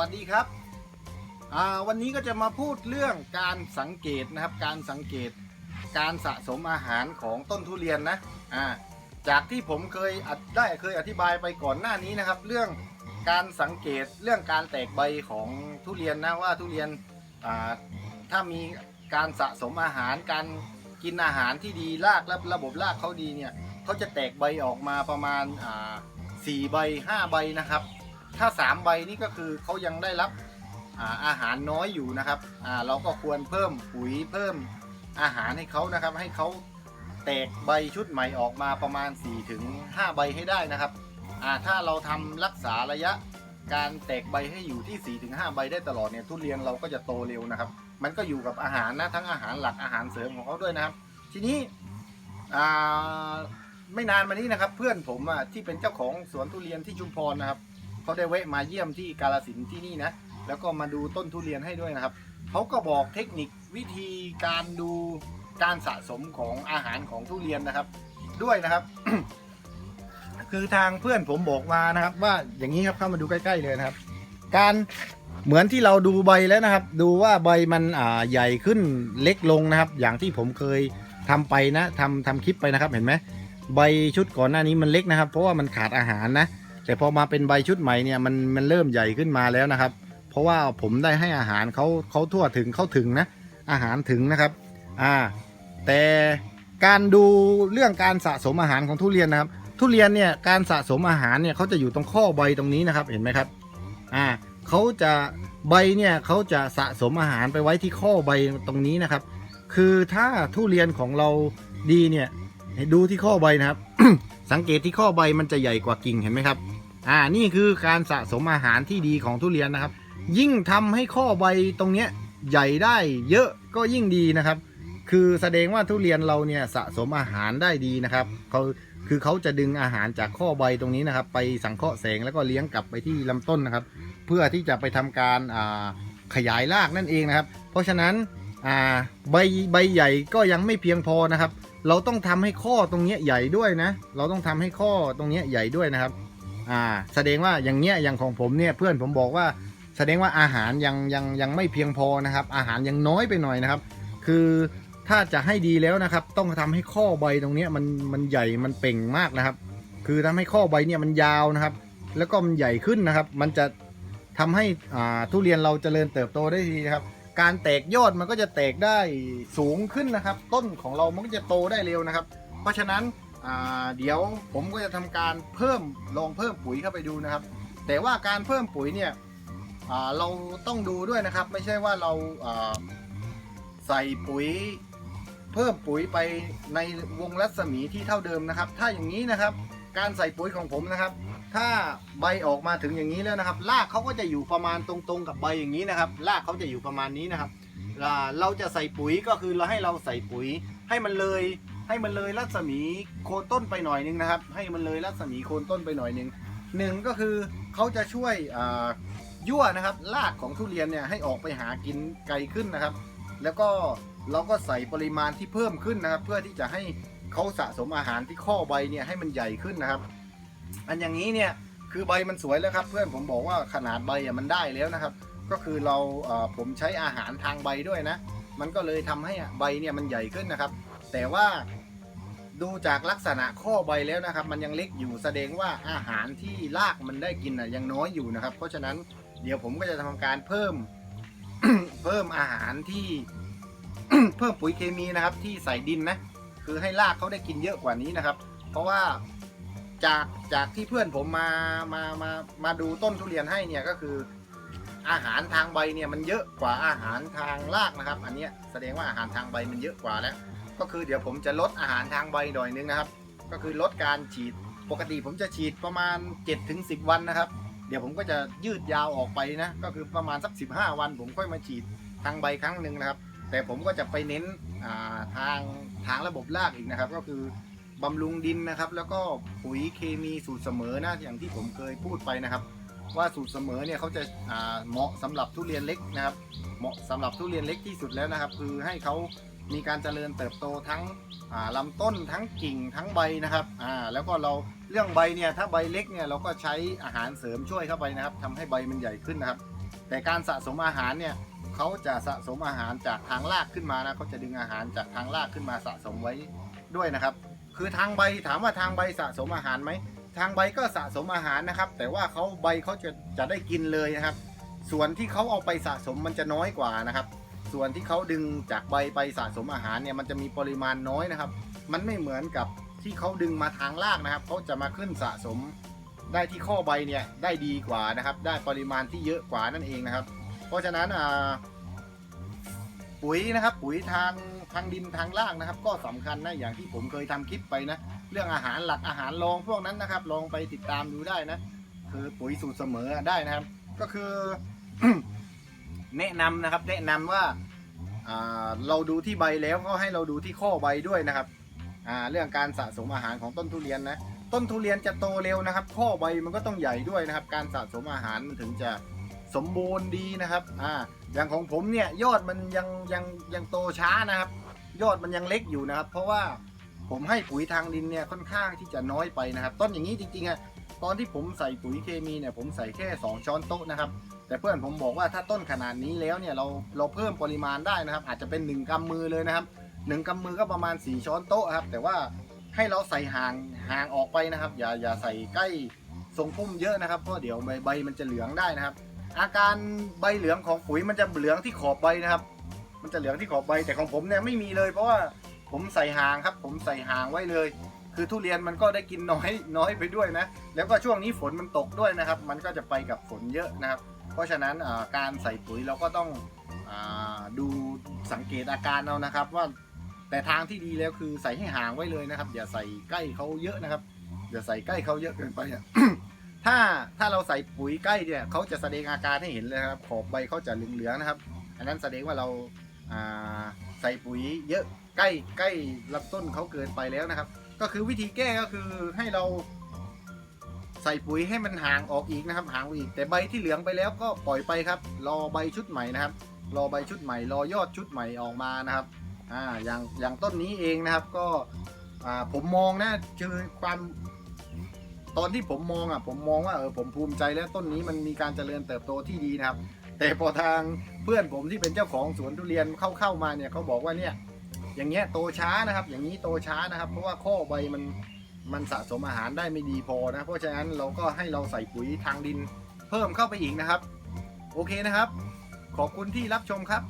วัสดีครับวันนี้ก็จะมาพูดเรื่องการสังเกตนะครับ การสังเกตการสะสมอาหารของต้นทุเรียนนะจากที่ผมเคยได้เคยอธิบายไปก่อนหน้านี้นะครับ เรื่องการสังเกตเรื่องการแตกใบของทุเรียนนะว่าทุเรียนถ้ามีการสะสมอาหารการกินอาหารที่ดีรากและระบบรากเขาดีเนี่ยเขาจะแตกใบออกมาประมาณสี่ใบห้าใบนะครับ ถ้าสามใบนี่ก็คือเขายังได้รับอาหารน้อยอยู่นะครับเราก็ควรเพิ่มปุ๋ยเพิ่มอาหารให้เขานะครับ ให้เขาแตกใบชุดใหม่ออกมาประมาณ 4-5ถึง5ใบให้ได้นะครับถ้าเราทำรักษาระยะการแตกใบให้อยู่ที่ 4-5 ใบได้ตลอดเนี่ยทุเรียนเราก็จะโตเร็วนะครับ มันก็อยู่กับอาหารนะทั้งอาหารหลักอาหารเสริมของเขาด้วยนะครับ ทีนี้ไม่นานมานี้นะครับ เพื่อนผมที่เป็นเจ้าของสวนทุเรียนที่ชุมพรนะครับ เขาได้แวะมาเยี่ยมที่กาลสินที่นี่นะ แล้วก็มาดูต้นทุเรียนให้ด้วยนะครับเขาก็บอกเทคนิควิธีการดูการสะสมของอาหารของทุเรียนนะครับ ด้วยนะครับ คือทางเพื่อนผมบอกมานะครับ ว่าอย่างนี้ครับเข้ามาดูใกล้ๆเลยนะครับ การเหมือนที่เราดูใบแล้วนะครับ ดูว่าใบมันอ่าใหญ่ขึ้นเล็กลงนะครับ อย่างที่ผมเคยทำไปนะทำทำคลิปไปนะครับเห็นไหมใบชุดก่อนหน้านี้มันเล็กนะครับ เพราะว่ามันขาดอาหารนะ แต่พอมาเป็นใบชุดใหม่เนี่ยมันมันเริ่มใหญ่ขึ้นมาแล้วนะครับ เพราะว่าผมได้ให้อาหารเขาเขาทั่วถึงเขาถึงนะ อาหารถึงนะครับอ่าแต่การดูเรื่องการสะสมอาหารของทุเรียนนะครับ ทุเรียนเนี่ยการสะสมอาหารเนี่ยเขาจะอยู่ตรงข้อใบตรงนี้นะครับเห็นไหมครับอ่าเขาจะใบเนี่ยเขาจะสะสมอาหารไปไว้ที่ข้อใบตรงนี้นะครับ คือถ้าทุเรียนของเราดีเนี่ยดูที่ข้อใบนะครับ สังเกตที่ข้อใบมันจะใหญ่กว่ากิ่งเห็นไหมครับ อ่านี่คือการสะสมอาหารที่ดีของทุเรียนนะครับ ยิ่งทำให้ข้อใบตรงเนี้ยใหญ่ได้เยอะก็ยิ่งดีนะครับ คือแสดงว่าทุเรียนเราเนี่ยสะสมอาหารได้ดีนะครับเขาคือเขาจะดึงอาหารจากข้อใบตรงนี้นะครับ ไปสังเคราะห์แสงแล้วก็เลี้ยงกลับไปที่ลำต้นนะครับ เพื่อที่จะไปทำการอ่าขยายรากนั่นเองนะครับ เพราะฉะนั้นอ่าใบใบใหญ่ก็ยังไม่เพียงพอนะครับ เราต้องทำให้ข้อตรงเนี้ยใหญ่ด้วยนะ เราต้องทำให้ข้อตรงเนี้ยใหญ่ด้วยนะครับ อ่า แสดงว่าอย่างเนี้ยอย่างของผมเนี่ยเพื่อนผมบอกว่า แสดงว่าอาหารยังยังยังไม่เพียงพอนะครับ อาหารยังน้อยไปหน่อยนะครับ คือถ้าจะให้ดีแล้วนะครับ ต้องทำให้ข้อใบตรงเนี้ยมันมันใหญ่มันเป่งมากนะครับ คือทำให้ข้อใบเนี่ยมันยาวนะครับ แล้วก็มันใหญ่ขึ้นนะครับ มันจะทำให้อ่าทุเรียนเราจเจริญเติบโตได้ดีนะครับ การแตกยอดมันก็จะแตกได้สูงขึ้นนะครับ ต้นของเรามันก็จะโตได้เร็วนะครับ เพราะฉะนั้นเดี๋ยวผมก็จะทำการเพิ่มลองเพิ่มปุ๋ยเข้าไปดูนะครับ แต่ว่าการเพิ่มปุ๋ยเนี่ยเราต้องดูด้วยนะครับ ไม่ใช่ว่าเราใส่ปุ๋ย เพิ่มปุ๋ยไปในวงรัศมีที่เท่าเดิมนะครับ ถ้าอย่างนี้นะครับ การใส่ปุ๋ยของผมนะครับ ถ้าใบออกมาถึงอย่างนี้แล้วนะครับรากเขาก็จะอยู่ประมาณตรงๆกับใบอย่างนี้นะครับรากเขาจะอยู่ประมาณนี้นะครับเราจะใส่ปุ๋ยก็คือเราให้เราใส่ปุ๋ย ให้มันเลยให้มันเลยรัศมีโคนต้นไปหน่อยนึงนะครับ ให้มันเลยรัศมีโคนต้นไปหน่อยนึงหนึ่งก็คือเขาจะช่วยยั่วนะครับรากของทุเรียนเนี่ยให้ออกไปหากินไกลขึ้นนะครับ แล้วก็เราก็ใส่ปริมาณที่เพิ่มขึ้นนะครับ เพื่อที่จะให้เขาสะสมอาหารที่ข้อใบเนี่ยให้มันใหญ่ขึ้นนะครับ อันอย่างนี้เนี่ยคือใบมันสวยแล้วครับ เพื่อนผมบอกว่าขนาดใบอะมันได้แล้วนะครับ ก็คือเราผมใช้อาหารทางใบด้วยนะ มันก็เลยทำให้ใบเนี่ยมันใหญ่ขึ้นนะครับ แต่ว่าดูจากลักษณะข้อใบแล้วนะครับ มันยังเล็กอยู่แสดงว่าอาหารที่รากมันได้กินอะยังน้อยอยู่นะครับ เพราะฉะนั้นเดี๋ยวผมก็จะทำการเพิ่มเพิ่มอาหารที่เพิ่มปุ๋ยเคมีนะครับ ที่ใส่ดินนะคือให้รากเขาได้กินเยอะกว่านี้นะครับ เพราะว่า จากจากที่เพื่อนผมมามามามาดูต้นทุเรียนให้เนี่ยก็คือ อาหารทางใบเนี่ยมันเยอะกว่าอาหารทางรากนะครับ อันเนี้ยแสดงว่าอาหารทางใบมันเยอะกว่าแล้ว ก็คือเดี๋ยวผมจะลดอาหารทางใบหน่อยนึงนะครับ ก็คือลดการฉีดปกติผมจะฉีดประมาณ 7-10 วันนะครับ เดี๋ยวผมก็จะยืดยาวออกไปนะ ก็คือประมาณสัก 15 วัน ผมค่อยมาฉีดทางใบครั้งหนึ่งนะครับ แต่ผมก็จะไปเน้นทางทางระบบรากอีกนะครับ ก็คือ บำรุงดินนะครับ แล้วก็ปุ๋ยเคมีสูตรเสมอนะอย่างที่ผมเคยพูดไปนะครับ ว่าสูตรเสมอเนี่ยเขาจะเหมาะสำหรับทุเรียนเล็กนะครับ เหมาะสำหรับทุเรียนเล็กที่สุดแล้วนะครับ คือให้เขามีการเจริญเติบโตทั้งอ่าลำต้นทั้งกิ่งทั้งใบนะครับแล้วก็เราเรื่องใบเนี่ยถ้าใบเล็กเนี่ยเราก็ใช้อาหารเสริมช่วยเข้าไปนะครับทำให้ใบมันใหญ่ขึ้นนะครับ แต่การสะสมอาหารเนี่ยเขาจะสะสมอาหารจากทางรากขึ้นมานะเขาจะดึงอาหารจากทางรากขึ้นมาสะสมไว้ด้วยนะครับ คือทางใบถามว่าทางใบสะสมอาหารไหม ทางใบก็สะสมอาหารนะครับ แต่ว่าเขาใบเขาจะจะได้กินเลยนะครับ ส่วนที่เขาเอาไปสะสมมันจะน้อยกว่านะครับ ส่วนที่เขาดึงจากใบไปสะสมอาหารเนี่ยมันจะมีปริมาณน้อยนะครับ มันไม่เหมือนกับที่เขาดึงมาทางรากนะครับเขาจะมาขึ้นสะสมได้ที่ข้อใบเนี่ยได้ดีกว่านะครับ ได้ปริมาณที่เยอะกว่านั่นเองนะครับ เพราะฉะนั้นอ่า ปุ๋ยนะครับปุ๋ยทางทางดินทางล่างนะครับ ก็สำคัญนะอย่างที่ผมเคยทำคลิปไปนะ เรื่องอาหารหลักอาหารรองพวกนั้นนะครับ ลองไปติดตามดูได้นะ คือปุ๋ยสูตรเสมอได้นะครับ ก็คือ แนะนำนะครับ แนะนำว่าอ่าเราดูที่ใบแล้วก็ให้เราดูที่ข้อใบด้วยนะครับเรื่องการสะสมอาหารของต้นทุเรียนนะ ต้นทุเรียนจะโตเร็วนะครับ ข้อใบมันก็ต้องใหญ่ด้วยนะครับ การสะสมอาหารมันถึงจะ สมบูรณ์ดีนะครับอ่าอย่างของผมเนี่ยยอดมันยังยังยังโตช้านะครับ ยอดมันยังเล็กอยู่นะครับ เพราะว่าผมให้ปุ๋ยทางดินเนี่ยค่อนข้างที่จะน้อยไปนะครับต้นอย่างนี้จริงๆอะตอนที่ผมใส่ปุ๋ยเคมีเนี่ยผมใส่แค่ 2 ช้อนโต๊ะนะครับ แต่เพื่อนผมบอกว่าถ้าต้นขนาดนี้แล้วเนี่ยเราเราเพิ่มปริมาณได้นะครับ อาจจะเป็น 1กำมือเลยนะครับ 1กำมือก็ประมาณ 4 ช้อนโต๊ะครับ แต่ว่าให้เราใส่ห่างห่างออกไปนะครับ อย่าอย่าใส่ใกล้ทรงพุ่มเยอะนะครับเพราะเดี๋ยวใบใบมันจะเหลืองได้นะครับ อาการใบเหลืองของปุ๋ยมันจะเหลืองที่ขอบใบนะครับ มันจะเหลืองที่ขอบใบแต่ของผมเนี่ยไม่มีเลย เพราะว่าผมใส่ห่างครับ ผมใส่ห่างไว้เลย คือทุเรียนมันก็ได้กินน้อยน้อยไปด้วยนะ แล้วก็ช่วงนี้ฝนมันตกด้วยนะครับ มันก็จะไปกับฝนเยอะนะครับ เพราะฉะนั้นการใส่ปุ๋ยเราก็ต้องอดูสังเกตอาการเอานะครับว่าแต่ทางที่ดีแล้วคือใส่ให้ห่างไว้เลยนะครับ อย่าใส่ใกล้เขาเยอะนะครับ อย่าใส่ใกล้เขาเยอะเกินไปอะ ถ้าถ้าเราใส่ปุ๋ยใกล้เนี่ยเขาจะแสดงอาการให้เห็นเลยครับขอบใบเขาจะเหลืองๆนะครับ อันนั้นแสดงว่าเราใส่ปุ๋ยเยอะใกล้ใกล้ลำต้นเขาเกินไปแล้วนะครับ ก็คือวิธีแก้ก็คือให้เราใส่ปุ๋ยให้มันห่างออกอีกนะครับห่างอีก แต่ใบที่เหลืองไปแล้วก็ปล่อยไปครับ รอใบชุดใหม่นะครับ รอใบชุดใหม่ รอยอดชุดใหม่ออกมานะครับอ่าอย่างอย่างต้นนี้เองนะครับก็อ่าผมมองนะคือความ ตอนที่ผมมองอะผมมองว่าเออผมภูมิใจแล้วต้นนี้มันมีการเจริญเติบโตที่ดีนะครับ แต่พอทางเพื่อนผมที่เป็นเจ้าของสวนทุเรียนเข้าเข้ามาเนี่ยเขาบอกว่าเนี่ยอย่างเงี้ยโตช้านะครับ อย่างนี้โตช้านะครับ เพราะว่าข้อใบมันมันสะสมอาหารได้ไม่ดีพอนะ เพราะฉะนั้นเราก็ให้เราใส่ปุ๋ยทางดินเพิ่มเข้าไปอีกนะครับ โอเคนะครับ ขอบคุณที่รับชมครับ